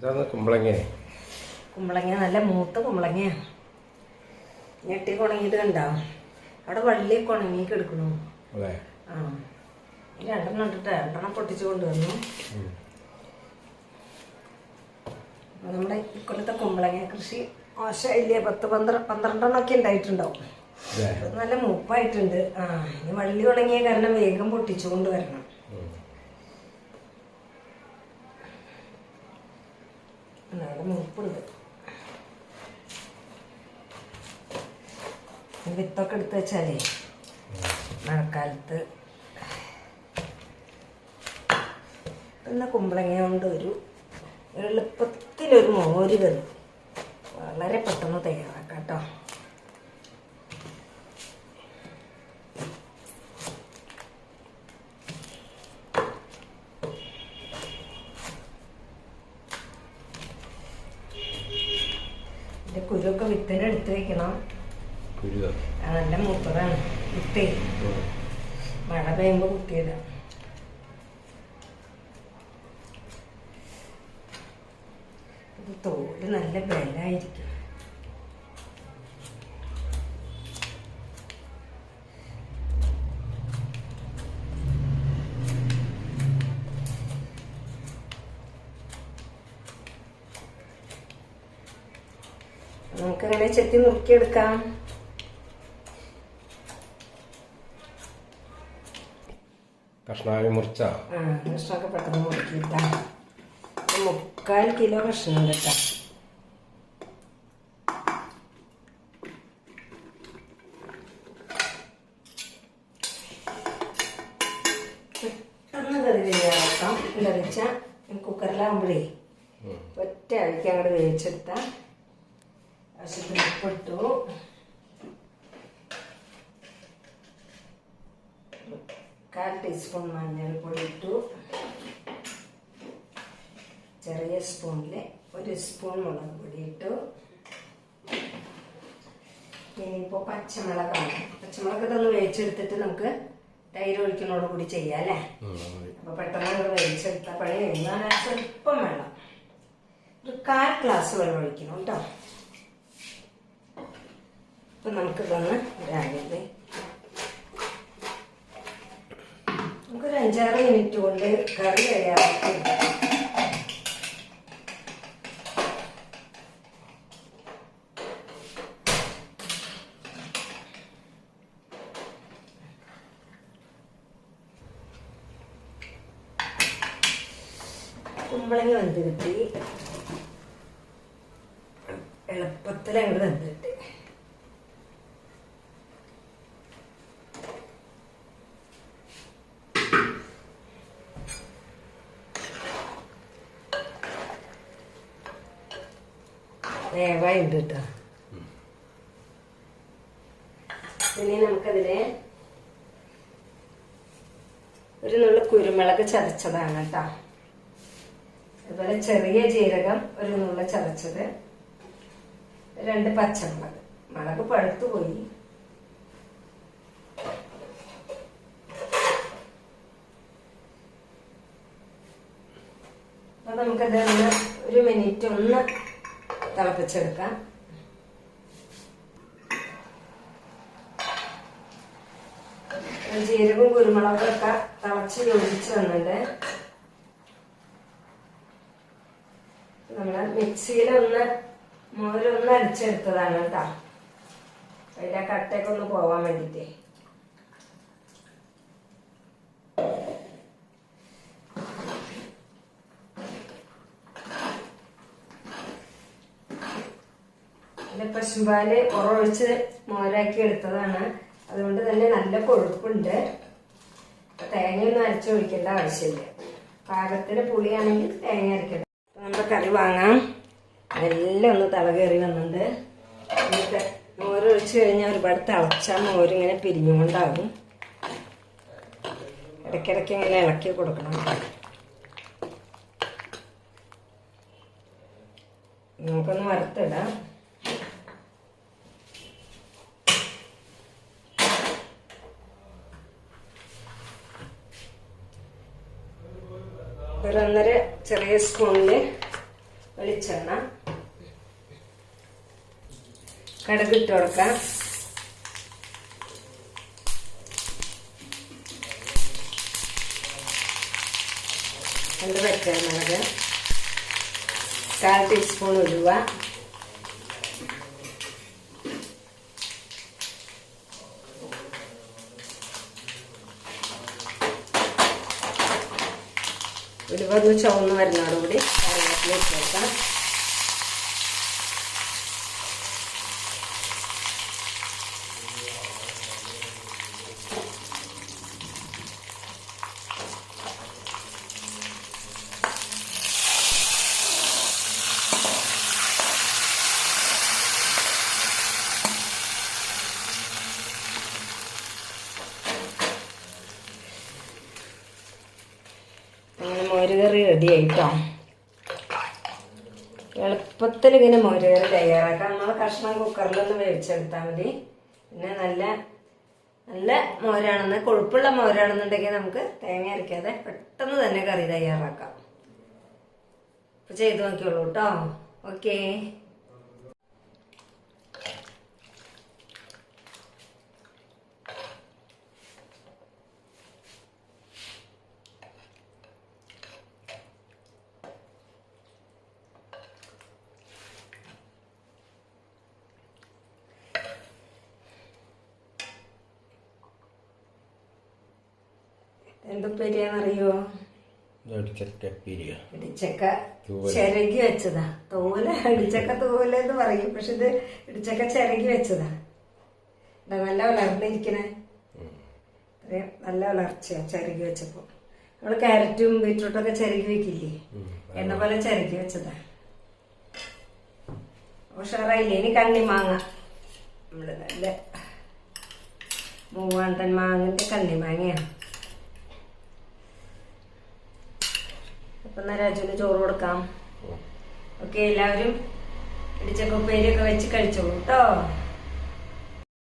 ഇതാണ് കുമ്പളങ്ങ. കുമ്പളങ്ങ നല്ല മൂത്ത കുമ്പളങ്ങയാണ് ഞെട്ടി ഉണങ്ങിയിട്ട് കണ്ടോ അവിടെ വള്ളി ഉണങ്ങി കിടക്കണു. ആ. രണ്ടെണ്ണം ഇട്ടിട്ട് രണ്ടെണ്ണം പൊട്ടിച്ചു കൊണ്ടുവന്നു. നമ്മുടെ ഇക്കൊല്ലത്തെ കുമ്പളങ്ങ കൃഷി മോശമില്ല പത്ത് പന്ത്രണ്ട് പന്ത്രണ്ടെണ്ണമൊക്കെ ഉണ്ടായിട്ടുണ്ടാവും. നല്ല മൂപ്പായിട്ടുണ്ട്. ആ ഇനി വള്ളി ഉണങ്ങിയ കാരണം വേഗം പൊട്ടിച്ചു കൊണ്ടുവരണം. നല്ല മൂപ്പുണ്ട്. വിത്തൊക്കെ എടുത്ത് വെച്ചാലേ മഴക്കാലത്ത് പിന്നെ കുമ്പളങ്ങ കൊണ്ട് ഒരു എളുപ്പത്തിലൊരു മോര് വരും വളരെ പെട്ടെന്ന് തയ്യാറാക്കാം കേട്ടോ. കുരുവൊക്കെ വിത്തിന് എടുത്ത് വെക്കണം നല്ല മൂത്തതാണ്. വിത്തേ മഴ പെയ്യുമ്പോ കുത്തിയതാ. തോട് തോൽ നല്ല ബലായിരിക്കും നമുക്കങ്ങനെ ചെത്തി നുറുക്കിയെടുക്കാം. കഷ്ണാവി മുറിച്ച? ആ കഷ്ണമൊക്കെ പെട്ടെന്ന് മുറുക്കിയിട്ടാ. മുക്കാൽ കിലോ കഷ്ണം കേട്ടാ. പെട്ടെന്ന് കറി തയ്യാറാക്കാം. എന്താ വെച്ചാൽ കുക്കറിലാകുമ്പോഴേ ഒറ്റ അഴിക്ക് അങ്ങോട്ട് വേവിച്ചെടുത്ത ഉപ്പിട്ടു കാൽ ടീസ്പൂൺ മഞ്ഞൾപ്പൊടി ഇട്ടു. ചെറിയ സ്പൂണിൽ ഒരു സ്പൂൺ മുളക് പൊടി ഇട്ടു. ഇനിയിപ്പോൾ പച്ചമുളകാണ്. പച്ചമുളക് ഇതൊന്ന് വേവിച്ചെടുത്തിട്ട് നമുക്ക് തൈര് ഒഴിക്കുന്നതോട് കൂടി ചെയ്യാം അല്ലേ? അപ്പൊ പെട്ടെന്ന് നമ്മൾ വേവിച്ചെടുത്ത പണി ಸ್ವಲ್ಪ സ്വല്പം വെള്ളം ഒരു കാൽ ഗ്ലാസ് വെള്ളം ഒഴിക്കണം കേട്ടോ. അപ്പം നമുക്കിതൊന്ന് രാവിലെ നമുക്കൊരു അഞ്ചാറ് മിനിറ്റ് കൊണ്ട് കറി തയ്യാറാക്കി കുമ്പളങ്ങി വെന്ത് കിട്ടി. എളുപ്പത്തിൽ അങ്ങോട്ട് കിട്ടി. വേവായി ഉണ്ട് കേട്ടോ. ഇനി നമുക്കതിൽ ഒരു നുള്ള കുരുമുളക് ചതച്ചതാണ് കേട്ടോ. അതുപോലെ ചെറിയ ജീരകം ഒരു നുള്ള ചതച്ചത്. രണ്ട് പച്ചമുളക്. മുളക് പഴുത്തു പോയി. അപ്പൊ നമുക്കത് ഒരു മിനിറ്റ് ഒന്ന് തിളപ്പിച്ചെടുക്കാം. ജീരകവും കുരുമുളകും ഒക്കെ തിളച്ച് യോജിച്ച് വന്നിട്ട് നമ്മൾ മിക്സിയിൽ ഒന്ന് മോരൊന്ന് അടിച്ചെടുത്തതാണ് കേട്ടോ. അതിന്റെ കട്ടയൊക്കെ ഒന്ന് പോവാൻ വേണ്ടിട്ടേ. പശുമ്പാൽ ഉറവൊഴിച്ച് മോരാക്കി എടുത്തതാണ്. അതുകൊണ്ട് തന്നെ നല്ല കൊഴുപ്പുണ്ട്. തേങ്ങയൊന്നും അരച്ചൊഴിക്കേണ്ട ആവശ്യമില്ല. പാകത്തിന് പുളിയാണെങ്കിൽ തേങ്ങ അരക്കണം. നമ്മുടെ കറി വാങ്ങാം. എല്ലാം ഒന്ന് തളകേറി വന്നിട്ടുണ്ട്. എന്നിട്ട് മോരൊഴിച്ച് കഴിഞ്ഞാൽ ഒരുപാട് തിളച്ചാൽ മോരിങ്ങനെ പിരിഞ്ഞുകൊണ്ടാകും. ഇടയ്ക്കിടയ്ക്ക് ഇങ്ങനെ ഇളക്കി കൊടുക്കണം. നമുക്കൊന്ന് വറുത്തിടാം. ഒരു ഒന്നര ചെറിയ സ്പൂണിൽ വെളിച്ചെണ്ണ. കടുകിട്ട് കൊടുക്കാം. രണ്ട് പച്ചമുളക് കാൽ ടീസ്പൂൺ ഉലുവ. ഉലുവ ഒന്ന് ചുവന്ന് വരുന്നതോടുകൂടി കറിവേപ്പില ഇട്ട് മോര് കറി റെഡി ആയിട്ടോ എളുപ്പത്തിൽ ഇങ്ങനെ മോര് കറി തയ്യാറാക്കാം. നമ്മൾ കഷ്ണം കുക്കറിലൊന്ന് വേവിച്ചെടുത്താൽ മതി. പിന്നെ നല്ല നല്ല മോരാണെന്ന് കൊഴുപ്പുള്ള മോരാണെന്നുണ്ടെങ്കിൽ നമുക്ക് തേങ്ങ അരയ്ക്കാതെ പെട്ടെന്ന് തന്നെ കറി തയ്യാറാക്കാം. അപ്പൊ ചെയ്ത് നോക്കിയോളൂ കേട്ടോ ഓക്കേ. എന്തുപ്പേരിയാണെന്നറിയോ ഇടിച്ചക്ക. ചിരകി വെച്ചതാ. തോല ഇടിച്ചക്ക തോല എന്ന് പറയും. പക്ഷെ ഇത് ഇടിച്ചക്ക ചിരകി വെച്ചതാ. നല്ല വളർന്നിരിക്കണേ നല്ല വളർച്ചയാ ചിരകി വെച്ചപ്പോ. നമ്മൾ ക്യാരറ്റും ബീറ്റ്റൂട്ടും ഒക്കെ ചിരകി വെക്കില്ലേ? എന്ന പോലെ ചിരകി വെച്ചതാ. ഉഷാറായില്ലേ? ഇനി കണ്ണി മാങ്ങ. നമ്മൾ നല്ല മൂവാണ്ടൻ മാങ്ങന്റെ കണ്ണി മാങ്ങയാണ്. അപ്പൊ രാജുവിന് ചോറ് കൊടുക്കാം. ഓക്കെ എല്ലാവരും ഇടിച്ചക്ക ഉപ്പേരിയൊക്കെ വെച്ച് കഴിച്ചോളൂ കേട്ടോ